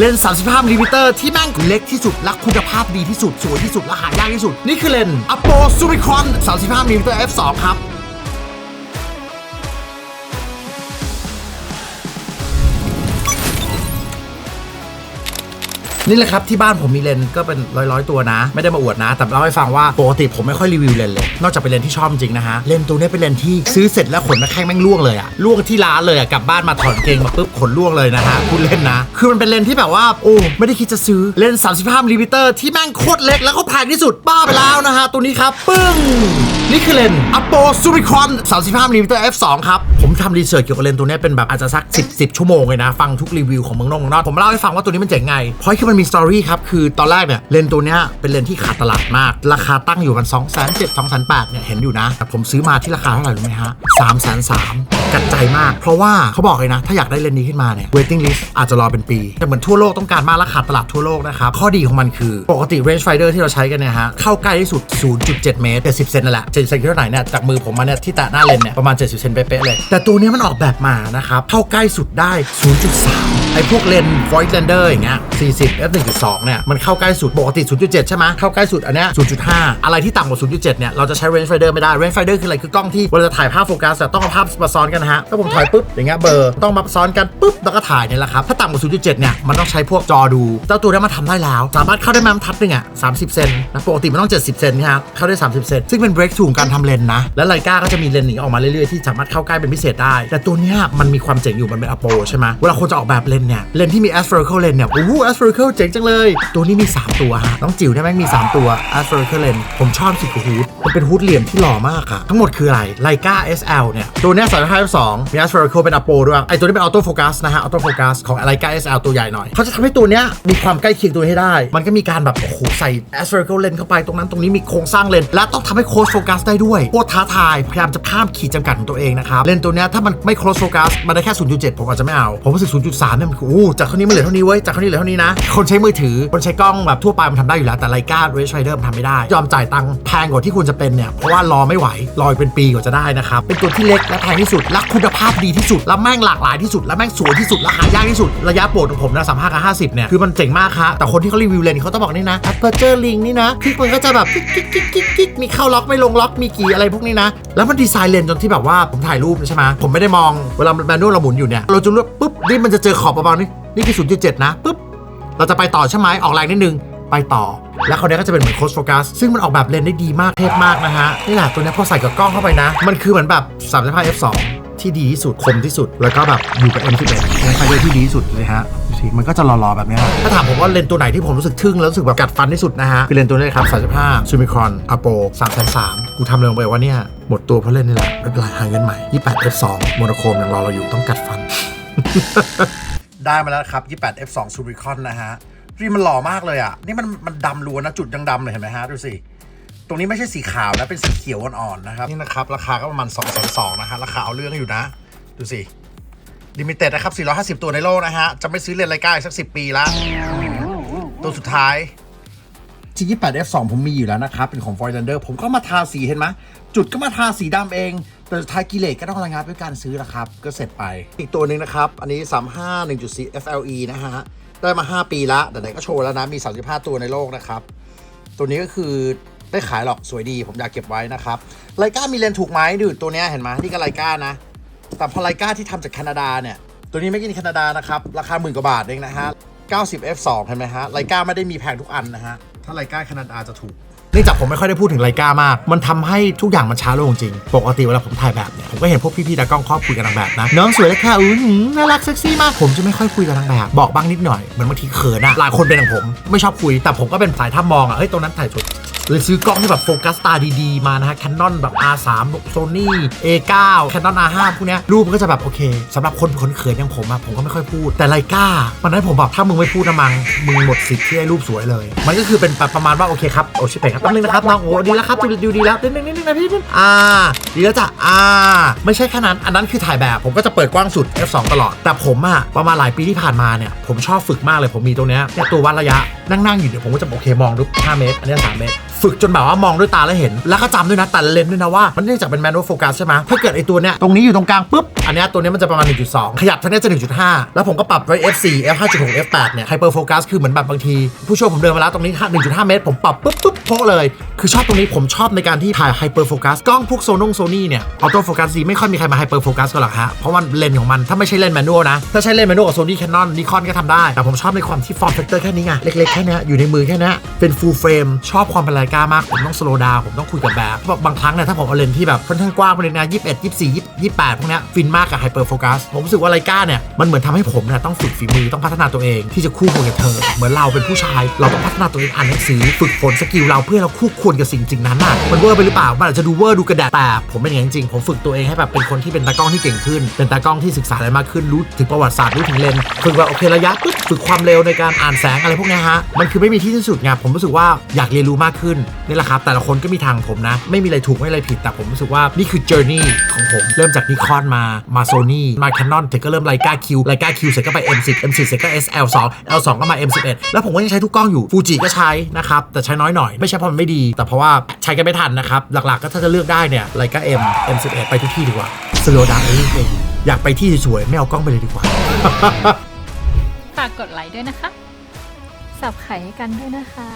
เลนส์35มิลลิมิเตอร์ที่แม่งเล็กที่สุด และคุณภาพดีที่สุด สวยที่สุด และหายากที่สุด นี่คือเลนส์ Appo Summicron 35มิลลิมิเตอร์ f2 ครับ นี่แหละครับที่บ้านผมมีเลนก็เป็นร้อยๆตัวนะ ไม่ได้มาอวดนะ แต่เล่าให้ฟังว่าปกติผมไม่ค่อยรีวิวเลนเลย นอกจากเป็นเลนที่ชอบจริงนะฮะเลนตัวนี้เป็นเลนที่ซื้อเสร็จแล้วขนนักแข้งแม่งล่วงเลยอะล่วงที่ร้านเลยอะกลับบ้านมาถอดเกงมาปุ๊บขนล่วงเลยนะฮะพูดเล่นนะ คือมันเป็นเลนที่แบบว่าโอ้ไม่ได้คิดจะซื้อเลนส์35มิลลิมิเตอร์ที่แม่งโคตรเล็กแล้วก็แพงที่สุดบ้าไปแล้วนะฮะตัวนี้ครับปึ้งนี่คือเลนส์ Appo Summicron 35มิลลิมิเตอร์ f2 ครับผมทำรีเสิร์ชเกี่ยวกับเลนตัวนี้เป็นแบบอาจจะสัก 10 10 ชั่วโมงเลยนะ ฟังทุกรีวิวของเมืองนอกเมืองนอกผมเล่าให้ฟังว่าตัวนี้มันเจ๋งไงเพราะคือมันมีสตอรี่ครับ คือตอนแรกเนี่ยเลนตัวเนี้ยเป็นเลนที่ขาดตลาดมาก ราคาตั้งอยู่มัน2 7 0 0 0 2 8 0 0เนี่ยเห็นอยู่นะแต่ผมซื้อมาที่ราคาเท่าไหร่รู้ไหมฮะ3 3 0 0 0 กัดใจมาก เพราะว่าเขาบอกเลยนะ ถ้าอยากได้เลนส์นี้ขึ้นมาเนี่ย waiting list อาจจะรอเป็นปี แต่เหมือนทั่วโลกต้องการมากและขาดตลาดทั่วโลกนะครับ ข้อดีของมันคือ ปกติ range finder ที่เราใช้กันเนี่ยฮะ เข้าใกล้ที่สุด 0.7 เมตร70เซนนั่นแหละ70เซนคือเท่าไหร่เนี่ย จากมือผมมาเนี่ยที่แตะหน้าเลนเนี่ยประมาณ 70เซนเป๊ะๆเลย แต่ตัวนี้มันออกแบบมานะครับ เข้าใกล้สุดได้ 0.3 ไอ้พวกเลนส์ void lander อย่างเงี้ย40 f 1.2เนี่ย มันเข้าใกล้สุดปกติ 0.7 ใช่ไหมเข้าใกล้สุดอันเนี้ย0.5 อะไรที่ต่ำกว่า 0.7 เนี่ย เราจะใช้ range finder ไม่ได้ range finder คืออะไร คือกล้องที่เวลาจะถ่ายภาพโฟกัสต้องเอาภาพมาซ้อนกันนะฮะถ้าผมถ่ายปุ๊บอย่างเงี้ยเบอร์ต้องมาซ้อนกันปุ๊บแล้วก็ถ่ายเนี่ยแหละครับถ้าต่ำกว่า 0.7 เนี่ยมันต้องใช้พวกจอดูเจ้าตัวนี้มาทำได้แล้ว สามารถเข้าได้แม้บรรทัดนึงอะ30 เซนนะปกติมันต้อง 70 เซนครับเข้าได้ 30 เซนซึ่งเป็น breakthrough ของการทำเลนนะและไลกาก็จะมีเลนนี้ออกมาเรื่อยๆที่สามารถเข้าใกล้เป็นพิเศษได้ แต่ตัวเนี้ยมันมีความเจ๋งอยู่มันเป็น Appo ใช่ไหมเวลาคนจะออกแบบเลนเนี่ยเลนที่มี aspherical lens เนี่ยโอ้โห aspherical เจ๋งจังเลย ตัวนี้มี 3 ตัวฮะน้องจิ๋วเนี่ยแม่งมี 3 ตัว aspherical lens ผมชอบสิคือฮูดมันเป็นฮูดเหลี่ยมที่หล่อมากอะทั้งหมดคืออะไรไลกา SL เนี่ยตัวเนี้ย35 2มี aspherical เป็น apo ด้วย ไอตัวนี้เป็น auto focus นะฮะ auto focus ของไลกา SL ตัวใหญ่หน่อย เขาจะทำให้ตัวเนี้ยมีความใกล้เคียงตัวให้ได้ มันก็มีการแบบ โอ้โห ใส่ aspherical lens เข้าไปตรงนั้นตรงนี้มีโครงสร้างเลน และต้องทำให้ close focus ได้ด้วยโคตรท้าทาย พยายามจะข้ามขีดจำกัดของตัวเองนะครับ เลนตัวเนี้ยถ้ามันไม่ close focus มันได้แค่ 0.7 ผมอาจจะไม่เอา ผมรู้สึก 0.3เนี่ยมันโอ้จากเท่านี้มันเหลือเท่านี้เว้ย จากเท่านี้เหลือเท่านี้นะ คนใช้มือถือ คนใช้กล้องแบบทั่วไปมันทำได้อยู่แล้ว แต่ไลกา Range Finder มันทำไม่ได้ ยอมจ่ายตังค์แพงกว่าที่ควรจะเป็นเนี่ย เพราะว่ารอไม่ไหว รออีกเป็นปีกว่าจะได้นะครับ เป็นตัวที่เล็กและแพงที่สุดและคุณภาพดีที่สุด และแม่งหลากหลายที่สุด และแม่งสวยที่สุด และหายากที่สุด ระยะโปรดของผมนะ35กับ50เนี่ย คือมันเจ๋งมากครับแต่คนที่เขารีวิวเลนเขาต้องบอกนี่นะ Aperture Ring นี่นะคลิกมันก็จะแบบกิ๊กกิ๊กกิ๊กกิ๊กมีเข้าล็อกไม่ลงล็อกมีกี่อะไรพวกนี้นะ แล้วมันดีไซน์เลนจนที่แบบว่าผมถ่ายรูปใช่ไหมผมไม่ได้มองเวลาแมนนวลเราหมุนอยู่เนี่ยเราจะรู้ปุ๊บนี่มันจะเจอขอบประมาณนี้นี่คือ0.7นะปุ๊บเราจะไปต่อใช่ไหมออกแรงนิดนึงไปต่อ แล้วเขาเนี้ยก็จะเป็นเหมือนโคสโฟกัสซึ่งมันออกแบบเลนได้ดีมากเทพมากนะฮะ นี่แหละตัวเนี้ยพอใส่กับกล้องเข้าไปนะ มันคือเหมือนแบบ35 f2 ที่ดีที่สุดคมที่สุด แล้วก็แบบอยู่กับ M11 เป็นไฟเดอร์ที่ดีที่สุดเลยฮะดูสิมันก็จะหล่อๆแบบเนี้ยถ้าถามผมว่าเลนส์ตัวไหนที่ผมรู้สึกทึ่งแล้วรู้สึกแบบกัดฟันที่สุดนะฮะคือเลนส์ตัวนี้ครับ35 Summicron Appo 333กูทำเลยลงไปว่าเนี่ยหมดตัวเพราะเลนส์นี่แหละไม่เป็นไรหาเงินใหม่28 f2 โมโนโครมยังรอเราอยู่ต้องกัดฟัน ได้มาแล้วครับ28 f2 Summicron นะฮะรีมันหล่อมากเลยอะนี่มันมันดำล้วนนะจุดยังดำเลยเห็นไหมฮะดูสิ ตรงนี้ไม่ใช่สีขาวนะเป็นสีเขียวอ่อนๆนะครับนี่นะครับ ราคาก็ประมาณ2 2 0 0นะฮะราคาเอาเรื่องอยู่นะ ดูสิลิมิเต็ดนะครับ 450 ตัวในโลกนะฮะ จะไม่ซื้อเลนส์ไรก้าอีกสัก 10 ปีละตัวสุดท้าย G28 F2 ผมมีอยู่แล้วนะครับ เป็นของ Voigtlander ผมก็มาทาสีเห็นไหมจุดก็มาทาสีดำเอง แต่สุดท้ายกิเลสก็ต้องระงับด้วยการซื้อนะครับ ก็เสร็จไป อีกตัวหนึ่งนะครับ อันนี้ 35 1.4 FLE นะฮะ ได้มา 5 ปีละแต่ไหนก็โชว์แล้วนะ มี 35 ตัวในโลกนะครับ ตัวนี้ก็คือ ได้ขายหรอกสวยดี ผมอยากเก็บไว้นะครับไลกามีเลนส์ถูกไหมดูตัวนี้เห็นไหมนี่ก็ไลกานะ แต่พอไลกาที่ทำจากแคนาดาเนี่ย ตัวนี้ไม่กินแคนาดานะครับ ราคาหมื่นกว่าบาทเองนะฮะ 90 f2 เห็นไหมฮะไลกาไม่ได้มีแพงทุกอันนะฮะ ถ้าไลกาแคนาดาจะถูกนื่องจากผมไม่ค่อยได้พูดถึงไลกามาก มันทำให้ทุกอย่างมันช้าลงจริง ปกติเวลาผมถ่ายแบบเนี่ย ผมก็เห็นพวกพี่ๆตากล้องครอบคุยกับนางแบบนะ น้องสวยเลยค่ะอุ้ยน่ารักเซ็กซี่มาก ผมจะไม่ค่อยคุยกับนางแบบ บอกบ้างนิดหน่อย เหมือนบางทีเขินอะหลายคนเป็นอย่างผม ไม่ชอบคุย แต่ผมก็เป็นสายท่ามองอะเฮ้ยตรงนั้นถ่ายสวย เลยซื้อกล้องที่แบบโฟกัสตาดีๆ มานะฮะ Canon แบบ R3 Sony A9 Canon R5 พวกเนี้ยรูปมันก็จะแบบโอเคสำหรับคนคนเขินอย่างผมอะผมก็ไม่ค่อยพูด แต่ไลกามันให้ผมแบบถ้ามึงไม่พูดนะมังมึงหมดสิทธิ์ที่ให้รูปสวยเลย มันก็คือเป็นแบบประมาณว่าโอเคครับโอชิเปครับแป๊บนึงนะครับน้องโอ้ดีแล้วครับดูดีแล้วนิดนึงนิดนึงนะพี่นิดอ่าดีแล้วจ้ะอ่าไม่ใช่แค่นั้นอันนั้นคือถ่ายแบบผมก็จะเปิดกว้างสุด f2 ตลอด แต่ผมอะประมาณหลายปีที่ผ่านมาเนี่ยผมชอบฝึกมากเลยผมมีตรงเนี้ยตัววัดระยะนั่งๆอยู่เดี๋ยวผมก็จะโอเคมองด้วย5เมตรอันนี้3เมตรฝึกจนแบบว่ามองด้วยตาแล้วเห็น แล้วก็จำด้วยนะแต่ละเลนส์ด้วยนะว่ามันเนื่องจากเป็นแมนนวลโฟกัสใช่ไหมถ้าเกิดไอตัวเนี้ยตรงนี้อยู่ตรงกลางปุ๊บอันเนี้ยตัวเนี้ยมันจะประมาณ 1.2 ขยับท่านี้จะ 1.5 แล้วผมก็ปรับไว้ f4 f5.6 f8 เนี่ยไฮเปอร์โฟกัสคือเหมือนแบบบางที ผู้ช่วยผมเดินมาแล้วตรงนี้ 1.5 เมตร ผมปรับปุ๊บปุ๊บโพเลย คือชอบตรงนี้ผมชอบในการที่ถ่ายไฮเปอร์โฟกัสกล้องพวกโซนงโซนี่เนี่ยออโต้โฟกัสดีไม่ค่อยมีใครมาไฮเปอร์โฟกัสกันหรอกฮะเพราะว่าเลนส์ของมันถ้าไม่ใช่เลนแมนนวลนะถ้าใช้เลนแมนนวลกับโซนี่แคนนอนนิคอนก็ทำได้แต่ผมชอบในความที่ฟอร์มแฟกเตอร์แค่นี้ไงเล็กๆแค่นี้อยู่ในมือแค่นี้เป็นฟูลเฟรมชอบความเป็นอะไลกล้ามาก ผมต้องสโลดาวผมต้องคุยกับแบบเพราะบางครั้งเนี่ยถ้าผมเอาเลนที่แบบค่อนข้างกว้างไปเลยนะ21 24 28พวกเนี้ยฟินมากกับไฮเปอร์โฟกัสผมรู้สึกว่าไลกาเนี่ยมันเหมือนทำให้ผมเนี่ยต้องฝึกฝีมือต้องพัฒนาตัวเองที่จะคู่ควรกับเธอ เหมือนเราเป็นผู้ชาย เราต้องพัฒนาตัวเองอ่านหนังสือฝึกฝนสกิลเราเพื่อเราคู่ควรกับสิ่งสิ่งนั้นน่ะมันเวอร์ไปหรือเปล่ามันอาจจะดูเวอร์ดูกระแดะแต่ผมเป็นอย่างจริงผมฝึกตัวเองให้แบบเป็นคนที่เป็นตากล้องที่เก่งขึ้น เป็นตากล้องที่ศึกษาอะไรมากขึ้นรู้ถึงประวัติศาสตร์รู้ถึงเลนฝึกว่าโอเคระยะปุ๊บฝึกความเร็วในการอ่านแสงอะไรพวกนี้ฮะมันคือไม่มีที่สิ้นสุดไงผมรู้สึกว่าอยากเรียนรู้มากขึ้นนี่แหละครับ แต่ละคนก็มีทางผมนะ ไม่มีอะไรถูกไม่มีอะไรผิดแต่ผมรู้สึกว่านี่คือ journey ของผมเริ่มจากนิคอนมามาโซนี่มา Canon เสร็จก็เริ่มไลกาคิวไลกาคิวเสร็จก็ไป M10 M10 เสร็จก็ SL2 L2 ก็มา M11 แล้วผมก็ยังใช้ทุกกล้องอยู่ฟูจิก็ใช้นะครับแต่ใช้น้อยหน่อยไม่ใช่เพราะมันไม่ดี แต่เพราะว่าใช้กันไม่ทันนะครับหลักๆก็ถ้าจะเลือกได้เนี่ยไลกา M M11 ไปทุกที่ดีกว่าสโลดาวน์นิดนึงอยากไปที่สวยๆไม่เอากล้องไปเลยดีกว่าฝากกดไลค์ด้วยนะคะสับไข่ให้กันด้วยนะคะ